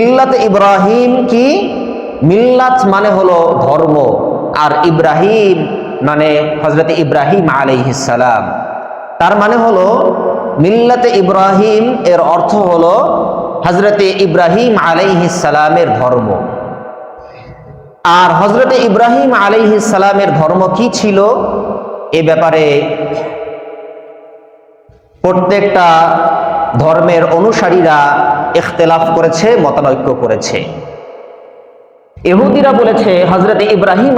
মিল্লাত ইব্রাহিম কি? মিল্লাত মানে হলো ধর্ম। আর ইব্রাহিম মানে হজরত ইব্রাহিম আলাইহিসালাম তার মানে হলো মিল্লাতে ইব্রাহিম এর অর্থ হলো হজরতে ইব্রাহিম আলাইহিসালামের ধর্ম। আর হজরতে ইব্রাহিম আলাইহিসালামের ধর্ম কি ছিল? এ ব্যাপারে প্রত্যেকটা ধর্মের অনুসারীরা ইখতলাফ করেছে, মতানৈক্য করেছে। এহুদিরা বলেছে হজরত ইব্রাহিম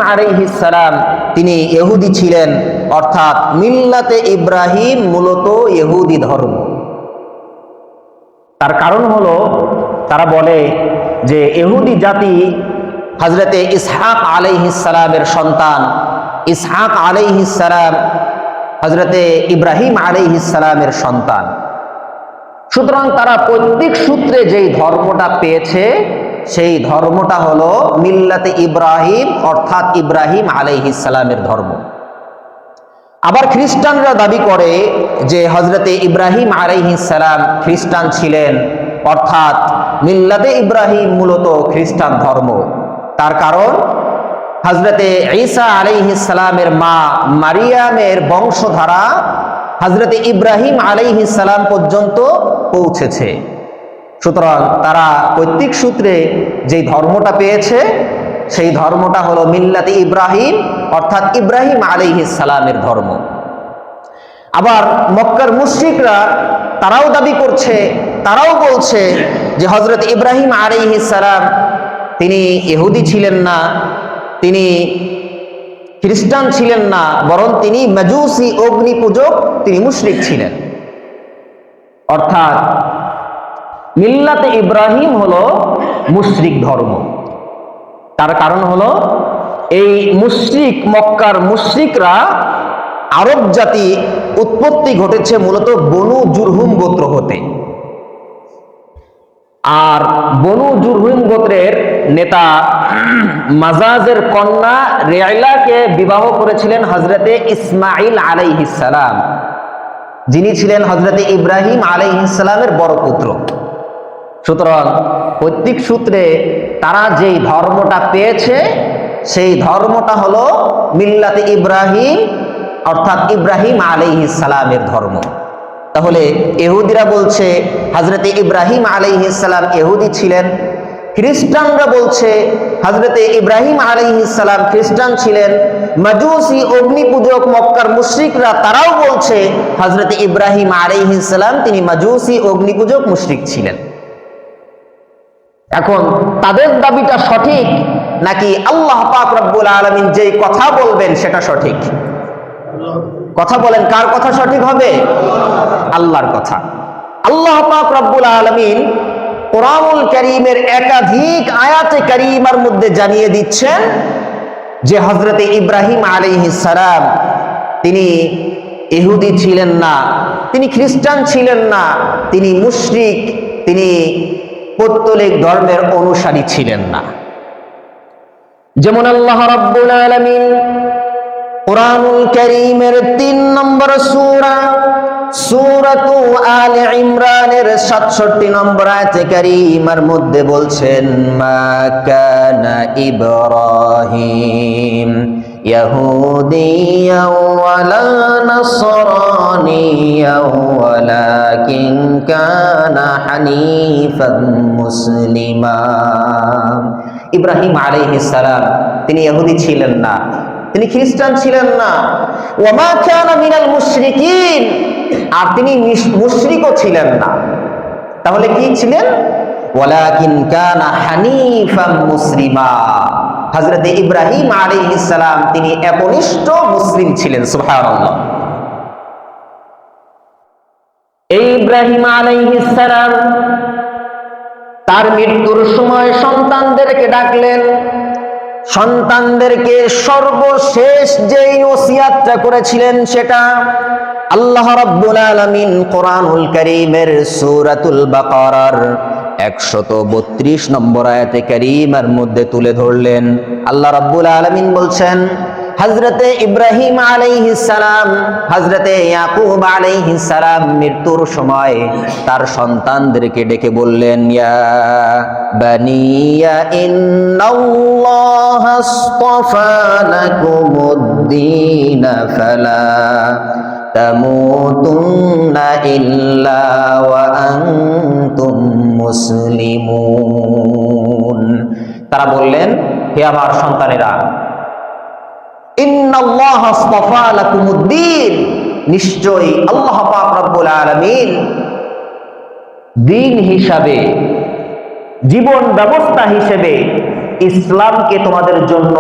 সালাম, তিনি এহুদি ছিলেন, অর্থাৎ মিল্লাতে ইব্রাহিম মূলত ইহুদি ধর্ম। তার কারণ হলো, তারা বলে যে এহুদি জাতি হজরতে ইসহাক আলাইহিসালামের সন্তান। ইসহাক আলাইহিসালাম হজরতে ইব্রাহিম আলাইহিসালামের সন্তান। সুতরাং তারা প্রত্যেক সূত্রে যেই ধর্মটা পেয়েছে, সেই ধর্মটা হলো মিল্লাতে ইব্রাহিম, অর্থাৎ ইব্রাহিম আলাইহিসালামের ধর্ম। আবার খ্রিস্টানরা দাবি করে যে হজরতে ইব্রাহিম আলাইহিসালাম খ্রিস্টান ছিলেন, অর্থাৎ মিল্লাতে ইব্রাহিম মূলত খ্রিস্টান ধর্ম। তার কারণ হজরতে ঈসা আলাইহিসালামের মা মারিয়ামের বংশধারা হজরতে ইব্রাহিম আলাইহিসালাম পর্যন্ত পৌঁছেছে। সুতরাং তারা পৈতৃক সূত্রে যেই ধর্মটা পেয়েছে, সেই ধর্মটা হলো মিল্লাতে ইব্রাহিম, অর্থাৎ ইব্রাহিম আলাইহিস সালামের ধর্ম। আবার মক্কার মুশ্রিকরা তারাও দাবি করছে, তারাও বলছে যে হজরত ইব্রাহিম আলাইহিস সালাম, তিনি ইহুদি ছিলেন না, তিনি খ্রিস্টান ছিলেন না, বরং তিনি মাজুসি অগ্নি পূজক তিনি মুশরিক ছিলেন। অর্থাৎ, মিল্লাতে ইব্রাহিম হলো মুশরিক ধর্ম। তার কারণ হলো, এই মুশরিক, মক্কার মুশরিকরা আরব জাতি উৎপত্তি ঘটেছে মূলত বনু জুরহুম গোত্র হতে। আর বনু জুরহুম গোত্রের নেতা মাজাজের কন্যা রেয়লাকে বিবাহ করেছিলেন হজরতে ইসমাইল আলাইহিসালাম যিনি ছিলেন হজরতে ইব্রাহিম আলাইহিসালামের বড় পুত্র। সুতরাং পৈতৃক সূত্রে তারা যেই ধর্মটা পেয়েছে, সেই ধর্মটা হলো মিল্লাতে ইব্রাহিম, অর্থাৎ ইব্রাহিম আলাইহি সালামের ধর্ম। তাহলে এহুদিরা বলছে হজরতে ইব্রাহিম আলাইহি সালাম এহুদি ছিলেন। খ্রিস্টানরা বলছে হজরতে ইব্রাহিম আলাইহি সালাম খ্রিস্টান ছিলেন। মাজুসি অগ্নি পূজক মক্কার মুশরিকরা তারাও বলছে হজরতে ইব্রাহিম আলাইহি সালাম তিনি মাজুসি অগ্নি পূজক মুশরিক ছিলেন। এখন তাদের দাবিটা সঠিক নাকি আল্লাহ পাক রব্বুল আলমিন যেই কথা বলবেন সেটা সঠিক? কথা বলেন, কার কথা সঠিক হবে? আল্লাহর কথা। আল্লাহ পাক রব্বুল আলমিন কোরআনুল করিমের একাধিক আয়াতে করিমার মধ্যে জানিয়ে দিচ্ছেন যে হজরতে ইব্রাহিম সালাম, তিনি ইহুদি ছিলেন না, তিনি খ্রিস্টান ছিলেন না, তিনি মুশরিক, তিনি পৌত্তলিক ধর্মের অনুসারী ছিলেন না। যেমন আল্লাহ রাব্বুল আলামিন কোরআনুল কারীমের 3 নম্বর সূরা সূরাতু আল ইমরানের 67 নম্বর আয়াতে কারীমার মধ্যে বলছেন মা কানা ইব্রাহিম يهوديا ولا نصرانيا ولكن كان حنيفا مسلما ইব্রাহিম আলাইহিস সালাম তিনি ইহুদি ছিলেন না তিনি খ্রিস্টান ছিলেন না। ওমা কানা মিনাল মুশরিকিন। আর তিনি মুশরিকও ছিলেন না। তাহলে কি ছিলেন? ওয়ালাকিন কানা হানিফাম মুসলিমা। হজরত ইব্রাহিম আলী ইসালাম তিনি একনিষ্ঠ মুসলিম ছিলেন, সুবহানাল্লাহ। এই ইব্রাহিম আলাইহিসসালাম তার মৃত্যুর সময় সন্তানদেরকে ডাকলেন। সন্তানদেরকে সর্বশেষ যেই ওসিয়াতটা করেছিলেন সেটা আল্লাহ রাব্বুল আলামিন কোরআনুল কারীমের সূরাতুল বাকারার একশত বত্রিশ নম্বর আয়াতে কারীমার মধ্যে তুলে ধরলেন। আল্লাহ রাব্বুল আলামিন বলছেন হজরতে ইব্রাহিম সালাম হজরতে ইয়াকুব সালাম মৃত্যুর সময় তার সন্তানদেরকে ডেকে বললেন, ইয়া বানিয়া, ইন্নাল্লাহ আস্তাফা লাকুমুদ্দিন, ফালা তামুতুন্না ইল্লা ওয়া আনতুম মুসলিমুন। তারা বললেন, হে আমার সন্তানেরা জীবন ব্যবস্থা হিসেবে ইসলামকে তোমাদের জন্য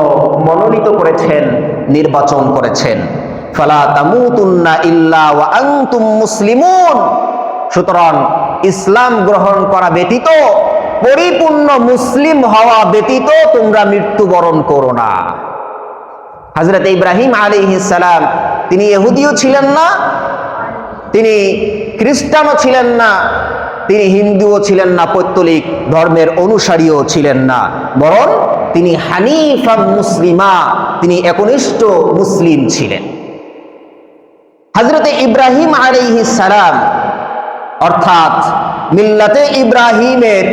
মনোনীত করেছেন, নির্বাচন করেছেন। ফালা মুসলিমুন। সুতরাং ইসলাম গ্রহণ করা ব্যতীত, পরিপূর্ণ মুসলিম হওয়া ব্যতীত তোমরা মৃত্যুবরণ করো না। হজরত ইব্রাহিম আলী সালাম, তিনি এহুদিও ছিলেন না, তিনি খ্রিস্টানও ছিলেন না, তিনি হিন্দুও ছিলেন না পৈত্তলিক ধর্মের অনুসারীও ছিলেন না, বরং তিনি হানিফা মুসলিমা, তিনি একনিষ্ঠ মুসলিম ছিলেন। হজরত ইব্রাহিম আলী সালাম, অর্থাৎ মিল্লাতে ইব্রাহিমের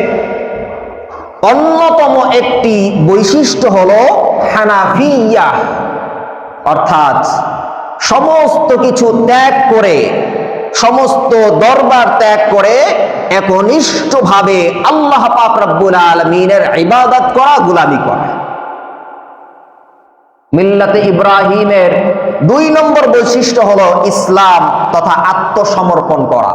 অন্যতম একটি বৈশিষ্ট্য হল হানাফিয়া। অর্থাৎ সমস্ত কিছু ত্যাগ করে, সমস্ত দরবার ত্যাগ করে একনিষ্ঠভাবে আল্লাহ পাক রব্বুল আলমিনের ইবাদত করা, গুলামি করা। মিল্লাতে ইব্রাহিমের দুই নম্বর বৈশিষ্ট্য হলো ইসলাম তথা আত্মসমর্পণ করা।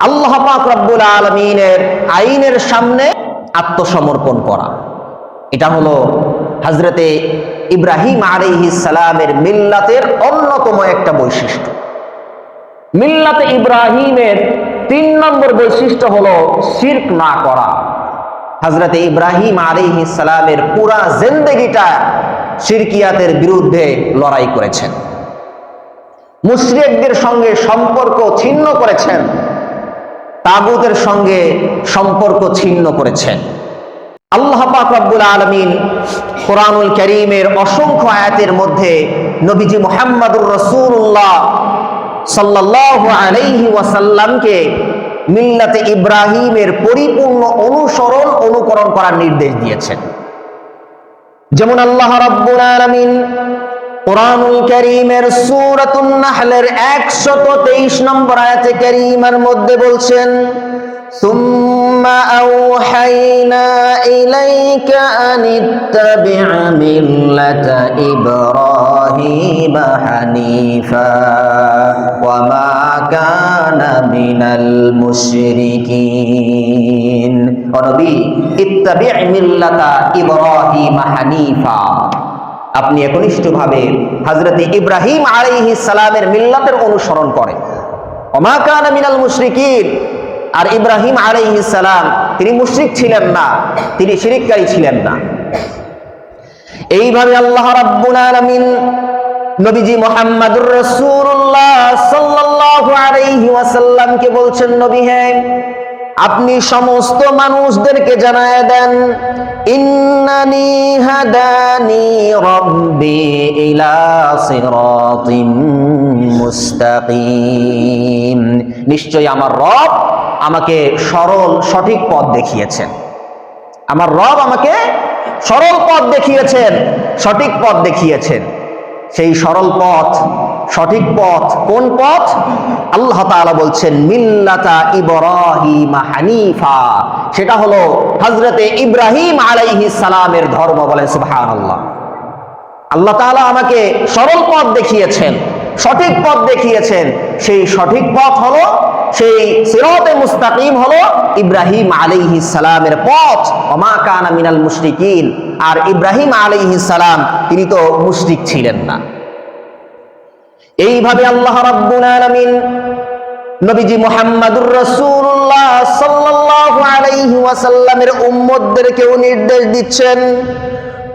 আল্লাহ পাক রব্বুল আলমিনের আইনের সামনে আত্মসমর্পণ করা। এটা হলো হজরতে ইব্রাহিম আলিহি সালামের মিল্লাতের অন্যতম একটা বৈশিষ্ট্য। মিল্লাতে ইব্রাহিমের তিন নম্বর বৈশিষ্ট্য হলো শির্ক না করা। হজরতে ইব্রাহিম আলিহি সালামের পুরা জেন্দেগিটা শিরকিয়াতের বিরুদ্ধে লড়াই করেছেন। মুশরিকদের সঙ্গে সম্পর্ক ছিন্ন করেছেন। তাগুতের সঙ্গে সম্পর্ক ছিন্ন করেছেন। আল্লাহ পাক রব্বুল আলমিন কোরআনুল করিমের অসংখ্য আয়াতের মধ্যে নবীজি মোহাম্মদুর রসুল্লাহ সাল্লাহ আলাইহি ওয়াসাল্লামকে মিল্লাতে ইব্রাহিমের পরিপূর্ণ অনুসরণ অনুকরণ করার নির্দেশ দিয়েছেন। যেমন আল্লাহ রাব্বুল আলামিন কোরআনুল করিমের সূরাতুন নাহলের 123 নম্বর আয়াতে করিমার মধ্যে বলছেন ثم أوحينا إليك أن اتبع ملة إبراهيم حنيفا وما كان من المشركين ونبي اتبع ملة إبراهيم حنيفا আপনি একনিষ্ঠভাবে হজরত ইব্রাহিম আলাইহি সালামের মিল্লাতের অনুসরণ করেন ওমা কানা মিনাল মুশরিকিন আর ইব্রাহিম সালাম, তিনি মুশরিক ছিলেন না, তিনি শিরিককারী ছিলেন না। এইভাবে আল্লাহ রাব্বুল আলামিন নবীজি মুহাম্মাদুর রাসূলুল্লাহ সাল্লাল্লাহু আলাইহি ওয়াসাল্লামকে বলছেন, নবী হ্যাঁ আপনি সমস্ত মানুষদেরকে জানায় দেন, ইন্নানি হাদানি রব্বি ইলা সিরাতিম মুস্তাকিম। নিশ্চয়ই আমার রব আমাকে সরল, সঠিক পথ দেখিয়েছেন। আমার রব আমাকে সরল পথ দেখিয়েছেন, সঠিক পথ দেখিয়েছেন। সেই সরল পথ, সঠিক পথ কোন পথ? আল্লাহ তাআলা বলছেন, মিল্লাতা ইব্রাহিম হানিফা। সেটা হলো হজরতে ইব্রাহিম আলাইহিস সালামের ধর্ম বলেন, সুবহানাল্লাহ। আল্লাহ তাআলা আমাকে সরল পথ দেখিয়েছেন। সঠিক পথ দেখিয়েছেন। সেই সঠিক পথ হলো, সেই সিরাতে মুস্তাকিম হলো ইব্রাহিম আলাইহিস সালামের পথ। ওমা কানা মিনাল মুশরিকিন। আর ইব্রাহিম আলাইহিস সালাম, তিনি তো মুশরিক ছিলেন না। এইভাবে আল্লাহ রাব্বুল আলামিন নবীজি মুহাম্মাদুর রাসূলুল্লাহ সাল্লাল্লাহু আলাইহি ওয়াসাল্লামের উম্মতদেরকেও নির্দেশ দিচ্ছেন।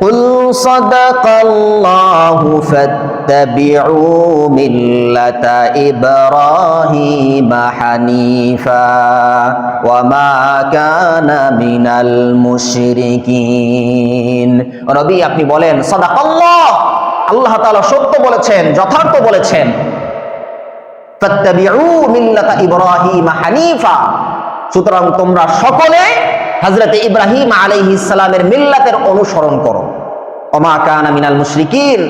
قل صدق الله فاتبعوا ملة إبراهيم حنيفا وما كان من المشركين রবি আপনি বলেন সাদাকাল্লাহ আল্লাহ তাআলা সত্য বলেছেন যথার্থ বলেছেন ফাত্তাবিউ মিল্লাতা ইব্রাহিম হানিফা সুতরাং তোমরা সকলে হযরত ইব্রাহিম আলাইহিস সালামের মিল্লাতের অনুসরণ করো। ওমা কানা মিনাল মুশরিকিন।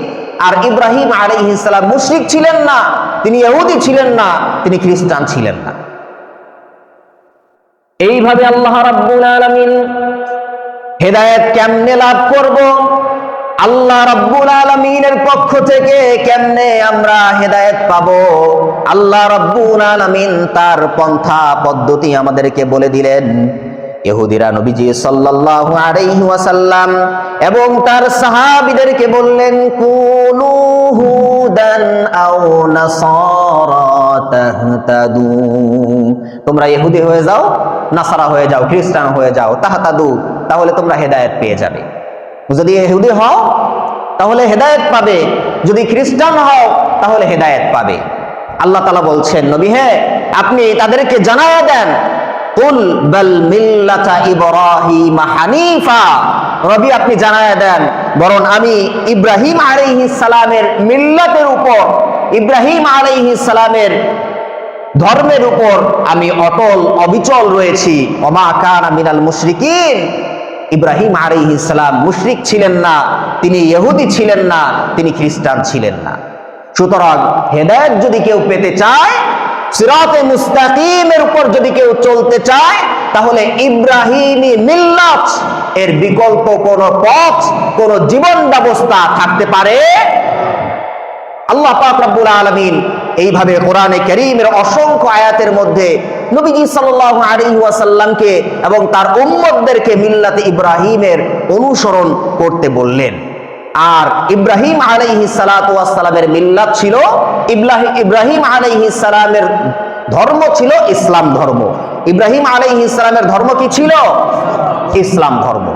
আর ইব্রাহিম আলাইহিস সালাম মুশরিক ছিলেন না তিনি ইহুদি ছিলেন না তিনি খ্রিস্টান ছিলেন না। এইভাবে আল্লাহ রাব্বুল আলামিন হেদায়েত কেমনে লাভ করব? আল্লাহ রাব্বুল আলামিনের পক্ষ থেকে কেমনে আমরা হেদায়েত পাবো? আল্লাহ রাব্বুল আলামিন তার পন্থা পদ্ধতি আমাদেরকে বলে দিলেন। ইহুদিরা নবীজি সাল্লাল্লাহু আলাইহি ওয়াসাল্লাম এবং তার সাহাবীদেরকে বললেন কুনু হুদান আও নাসারা তাহতাদু। তোমরা ইহুদি হয়ে যাও, নাসারা হয়ে যাও, খ্রিস্টান হয়ে যাও, তাহতাদু, তাহলে তোমরা হেদায়েত পেয়ে যাবে। যদি ইহুদি হও, তাহলে হেদায়েত পাবে। যদি খ্রিস্টান হও, তাহলে হেদায়েত পাবে। আল্লাহ তালা বলছেন, নবী হে, আপনি তাদেরকে জানায় দেন ইব্রাহিম হানিফা। আপনি জানায় দেন, বরং আমি ইব্রাহিম আলাইহিস সালামের মিল্লাতের উপর, ইব্রাহিম আলাইহিস সালামের ধর্মের উপর আমি অটল, অবিচল রয়েছি। অমা কানা মিনাল মুশরিকিন। ইব্রাহিম আলাইহিস সালাম মুশরিক ছিলেন না, তিনি ইহুদি ছিলেন না, তিনি খ্রিস্টান ছিলেন না। সুতরাং হেদায়েত যদি কেউ পেতে চায় সিরাতে মুস্তাকিমের উপর যদি কেউ চলতে চায়, তাহলে ইব্রাহিমী মিল্লাত এর বিকল্প কোন পথ, কোন জীবন ব্যবস্থা থাকতে পারে। আল্লাহ পাক রব্বুল আলামিন এইভাবে কোরআনে কারীমের অসংখ্য আয়াতের মধ্যে নবীজি সাল্লাল্লাহু আলাইহি ওয়াসাল্লামকে এবং তার উম্মতদেরকে মিল্লাতে ইব্রাহিমের অনুসরণ করতে বললেন। আর ইব্রাহিম আলাইহি সালাতু ওয়াসসালামের মিল্লাত ছিল ইব্রাহিম আলাইহি সালামের ধর্ম ছিল ইসলাম ধর্ম। ইব্রাহিম আলাইহি ইসলামের ধর্ম কি ছিল? ইসলাম ধর্ম।